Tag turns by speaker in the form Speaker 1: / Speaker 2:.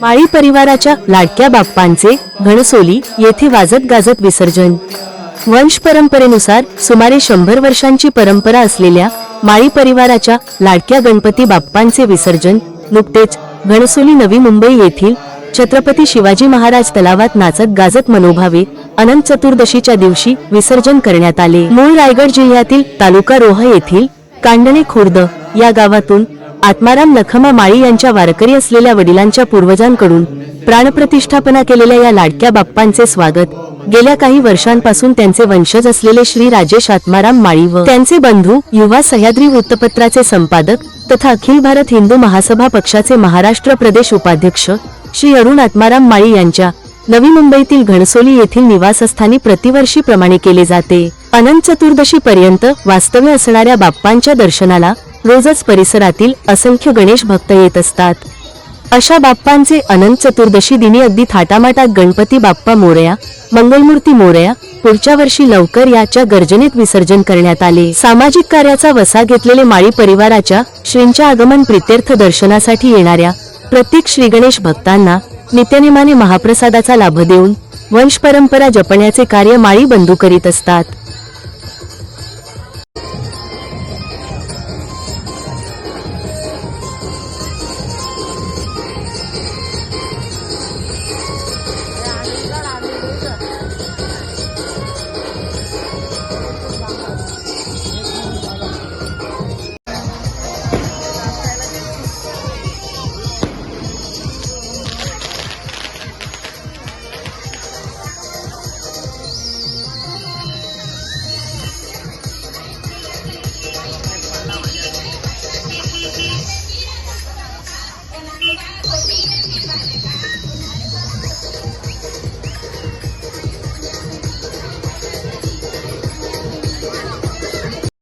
Speaker 1: माळी परिवाराच्या लाडक्या बाप्पांचे घणसोली येथे वाजत गाजत विसर्जन. वंश परंपरेनुसार सुमारे शंभर वर्षांची परंपरा असलेल्या माळी परिवाराच्या लाडक्या गणपती बाप्पांचे विसर्जन नुकतेच घणसोली नवी मुंबई येथील छत्रपती शिवाजी महाराज तलावात नाचत गाजत मनोभावे अनंत चतुर्दशीच्या दिवशी विसर्जन करण्यात आले. मूळ रायगड जिल्ह्यातील तालुका रोहा येथील कांडणे खुर्द या गावातून आत्माराम नखमा माळी यांच्या वारकरी असलेल्या वडिलांच्या पूर्वजांकडून प्राणप्रतिष्ठापना केलेल्या या लाडक्या बाप्पांचे स्वागत. गेल्या काही वर्षांपासून त्यांचे वंशज असलेले श्री राजेश आत्माराम माळी व त्यांचे बंधू युवा सह्याद्री वृत्तपत्राचे संपादक तथा अखिल भारत हिंदू महासभा पक्षाचे महाराष्ट्र प्रदेश उपाध्यक्ष श्री अरुण आत्माराम माळी यांच्या नवी मुंबईतील घणसोली येथील निवासस्थानी प्रतिवर्षी प्रमाणे केले जाते. अनंत चतुर्दशी पर्यंत वास्तव्य असणाऱ्या बाप्पांच्या दर्शनाला रोजच परिसरातील असंख्य गणेश भक्त येत असतात. अशा बाप्पांचे अनंत चतुर्दशी दिनी अगदी थाटामाटात गणपती बाप्पा मोरया मंगलमूर्ती मोरया पुढच्या वर्षी लवकर याच्या गर्जनेत विसर्जन करण्यात आले. सामाजिक कार्याचा वसा घेतलेले माळी परिवाराच्या श्रींच्या आगमन प्रित्यर्थ दर्शनासाठी येणाऱ्या प्रत्येक श्रीगणेश भक्तांना नित्यनेमाने महाप्रसादाचा लाभ देऊन वंश परंपरा जपण्याचे कार्य माळी बंधू करीत असतात.